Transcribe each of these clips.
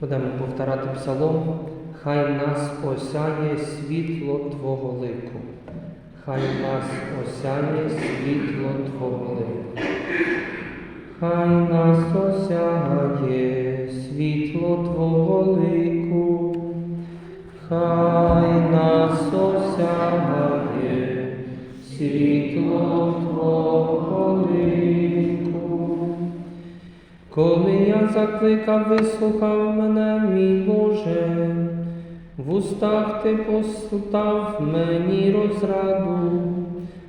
Будемо повторати псалом. Хай нас осяє світло Твого лику. Хай нас осяє світло Твого лику. Хай нас осягає світло Твого лику. Хай нас осягає світло Твого Коли я закликав, вислухав мене, мій Боже, в устах ти постав мені розраду,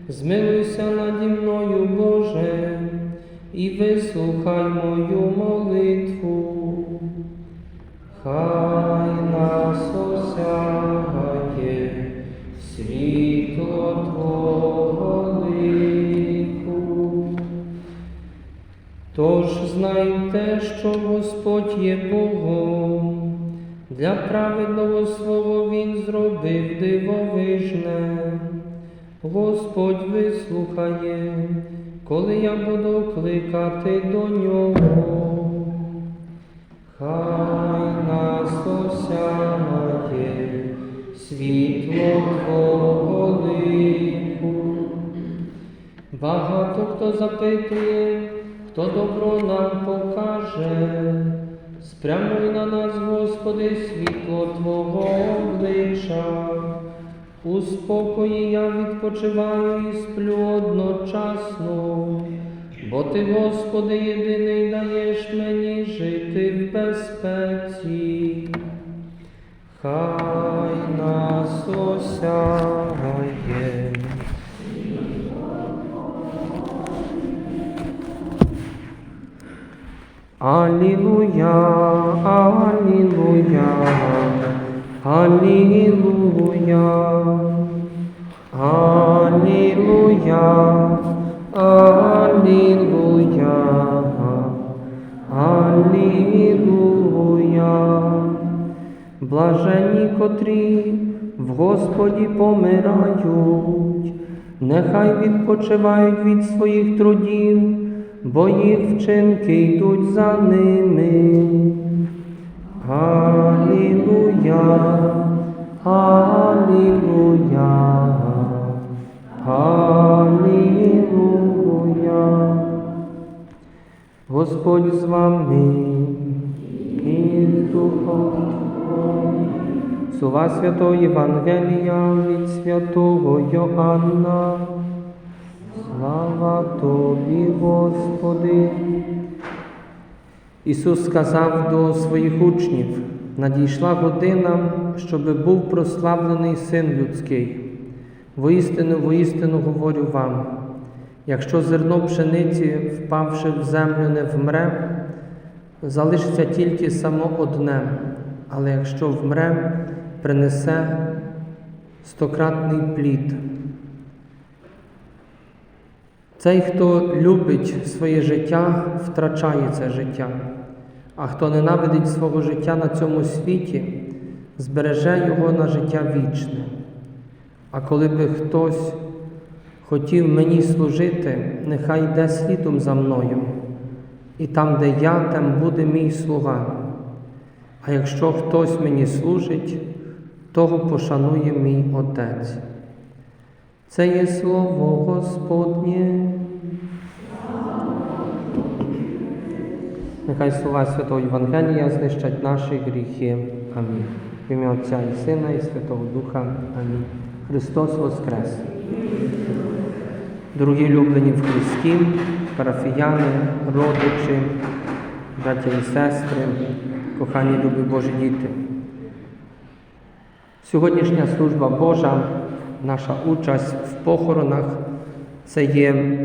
змилуйся наді мною, Боже, і вислухай мою молитву. Хай нас осягає світло Твого Тож знайте, що Господь є Богом, для праведного свого Він зробив дивовижне. Господь вислухає, коли я буду кликати до нього. Хай нас осягає світло Твого лику. Багато хто запитує, хто добро нам покаже, спрямуй на нас, Господи, світло Твого обличчя. У спокої я відпочиваю і сплю одночасно, бо Ти, Господи, єдиний даєш мені жити в безпеці. Хай нас осягає. Алілуя, Алілуя, Алілуя, Алілуя, Алілуя, Алілуя. Блаженні, котрі в Господі помирають, нехай відпочивають від своїх трудів, бо їх вчинки йдуть за ними. Алілуя, Алілуя, Алілуя. Господь з вами і з Духом. Слова Святого Євангелія від святого Йоанна. Слава Тобі, Господи. Ісус сказав до своїх учнів, надійшла година, щоб був прославлений Син людський. Воістину, воістину говорю вам, якщо зерно пшениці, впавши в землю, не вмре, залишиться тільки само одне, але якщо вмре, принесе стократний плід. Цей, хто любить своє життя, втрачає це життя, а хто ненавидить свого життя на цьому світі, збереже його на життя вічне. А коли би хтось хотів мені служити, нехай йде слідом за мною, і там, де я, там буде мій слуга. А якщо хтось мені служить, того пошанує мій Отець. Це є слово Господнє. Нехай слова Святого Євангелія знищать наші гріхи. Амінь. В ім'я Отця і Сина, і Святого Духа. Амінь. Христос Воскрес! Дорогі улюблені в Христі, парафіяни, родичі, браття і сестри, кохані любі Божі діти. Сьогоднішня служба Божа, наша участь в похоронах це є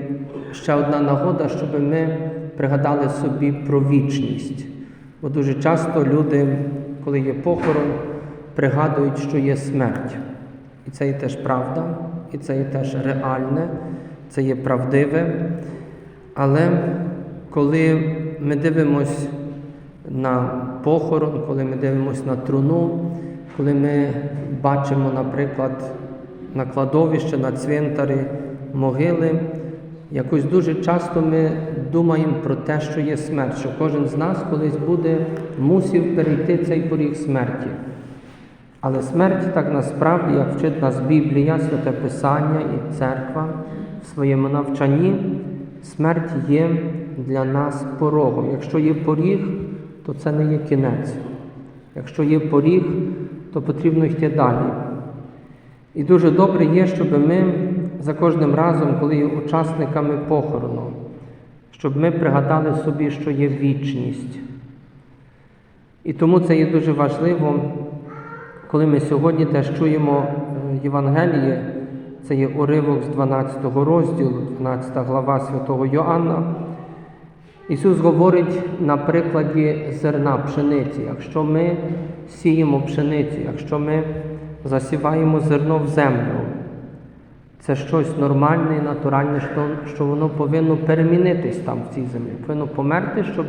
ще одна нагода, щоб ми пригадали собі про вічність. Бо дуже часто люди, коли є похорон, пригадують, що є смерть. І це є теж правда, і це є теж реальне, це є правдиве. Але коли ми дивимось на похорон, коли ми дивимось на труну, коли ми бачимо, наприклад, на кладовище, на цвинтарі могили, Якось дуже часто ми думаємо про те, що є смерть, що кожен з нас колись буде мусив перейти цей поріг смерті. Але смерть так насправді, як вчить нас Біблія, Святе Писання і церква в своєму навчанні, смерть є для нас порогом. Якщо є поріг, то це не є кінець. Якщо є поріг, то потрібно йти далі. І дуже добре є, щоб ми за кожним разом, коли є учасниками похорону, щоб ми пригадали собі, що є вічність. І тому це є дуже важливо, коли ми сьогодні теж чуємо е, Євангеліє, це є уривок з 12 розділу, 12 глава святого Йоанна. Ісус говорить на прикладі зерна пшениці. Якщо ми сіємо пшеницю, якщо ми засіваємо зерно в землю, це щось нормальне і натуральне, що, воно повинно перемінитись там в цій землі, повинно померти, щоб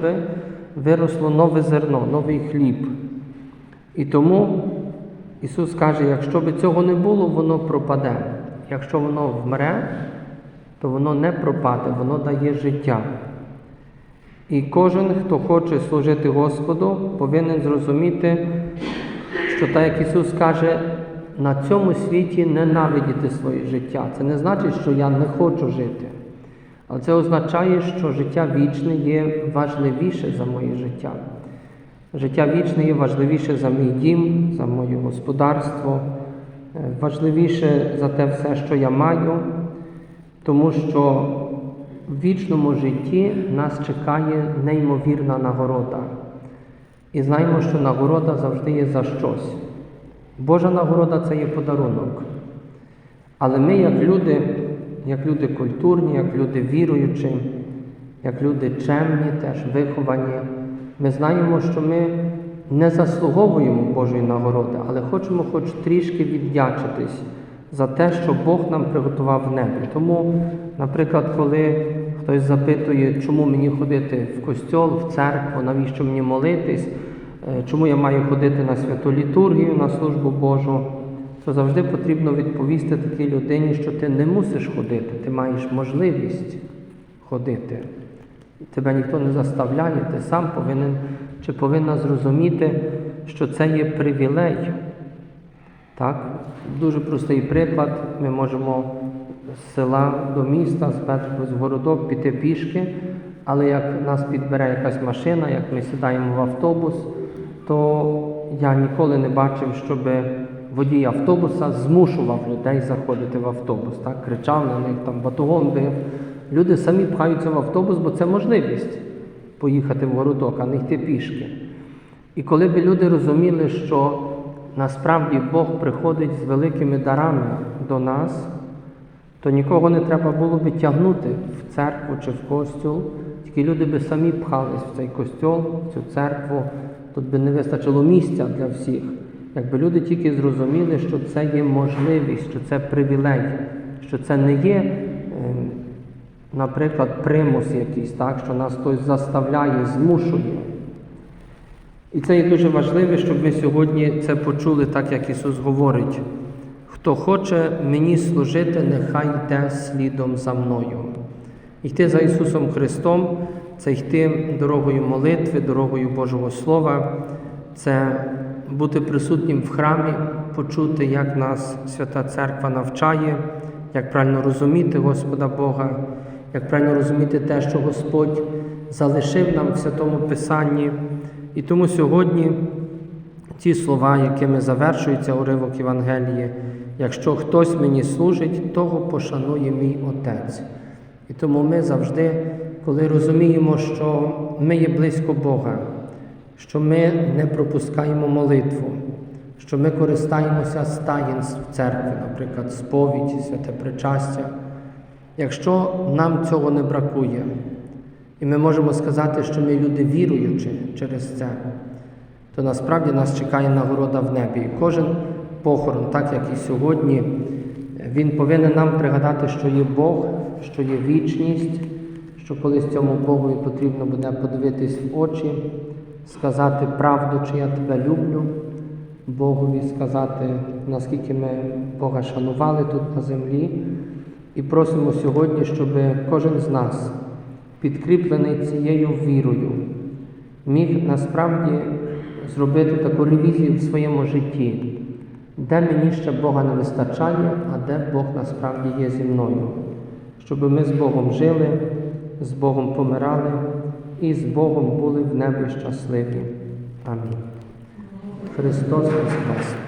виросло нове зерно, новий хліб. І тому Ісус каже, якщо би цього не було, воно пропаде. Якщо воно вмре, то воно не пропаде, воно дає життя. І кожен, хто хоче служити Господу, повинен зрозуміти, що так як Ісус каже, на цьому світі ненавидіти своє життя. Це не значить, що я не хочу жити. Але це означає, що життя вічне є важливіше за моє життя. Життя вічне є важливіше за мій дім, за моє господарство, е, важливіше за те все, що я маю, тому що в вічному житті нас чекає неймовірна нагорода. І знаємо, що нагорода завжди є за щось. Божа нагорода це є подарунок. Але ми, як люди, як люди культурні, як люди віруючі, як люди чемні, теж виховані, ми знаємо, що ми не заслуговуємо Божої нагороди, але хочемо хоч трішки віддячитись за те, що Бог нам приготував в небі. Тому, наприклад, коли хтось запитує, чому мені ходити в костьол, в церкву, навіщо мені молитись, чому я маю ходити на святу літургію, на службу Божу, то завжди потрібно відповісти такій людині, що ти не мусиш ходити, ти маєш можливість ходити. Тебе ніхто не заставляє, ти сам повинен чи повинна зрозуміти, що це є привілей. Так? Дуже простий приклад. Ми можемо з села до міста, з з городок піти пішки, але як нас підбере якась машина, як ми сідаємо в автобус, то я ніколи не бачив, щоб водій автобуса змушував людей заходити в автобус, так? кричав на них, там батогом бив. Люди самі пхаються в автобус, бо це можливість поїхати в городок, а не йти пішки. І коли б люди розуміли, що насправді Бог приходить з великими дарами до нас, то нікого не треба було би тягнути в церкву чи в костюл, тільки люди би самі пхались в цей костюл, в цю церкву, тут би не вистачило місця для всіх. Якби люди тільки зрозуміли, що це є можливість, що це привілей, що це не є, ем, наприклад, примус якийсь, так, що нас хтось заставляє, змушує. І це є дуже важливо, щоб ми сьогодні це почули, так як Ісус говорить. Хто хоче мені служити, нехай йде слідом за мною. Йти за Ісусом Христом це йти дорогою молитви, дорогою Божого Слова, це бути присутнім в храмі, почути, як нас Свята Церква навчає, як правильно розуміти Господа Бога, як правильно розуміти те, що Господь залишив нам в Святому Писанні. І тому сьогодні ці слова, якими завершується уривок Євангелії, якщо хтось мені служить, того пошанує мій Отець. І тому ми завжди, коли розуміємо, що ми є близько Бога, що ми не пропускаємо молитву, що ми користаємося з таїнств церкви, наприклад, сповідь, святе причастя. Якщо нам цього не бракує, і ми можемо сказати, що ми люди віруючі через це, то насправді нас чекає нагорода в небі. І кожен похорон, так як і сьогодні, він повинен нам пригадати, що є Бог, що є вічність, що колись цьому Богові потрібно буде подивитись в очі, сказати правду, чи я тебе люблю, Богові сказати, наскільки ми Бога шанували тут на землі. І просимо сьогодні, щоб кожен з нас, підкріплений цією вірою, міг насправді зробити таку ревізію в своєму житті, де мені ще Бога не вистачає, а де Бог насправді є зі мною, щоб ми з Богом жили, з Богом помирали і з Богом були в небі щасливі. Амінь. Христос Воскрес!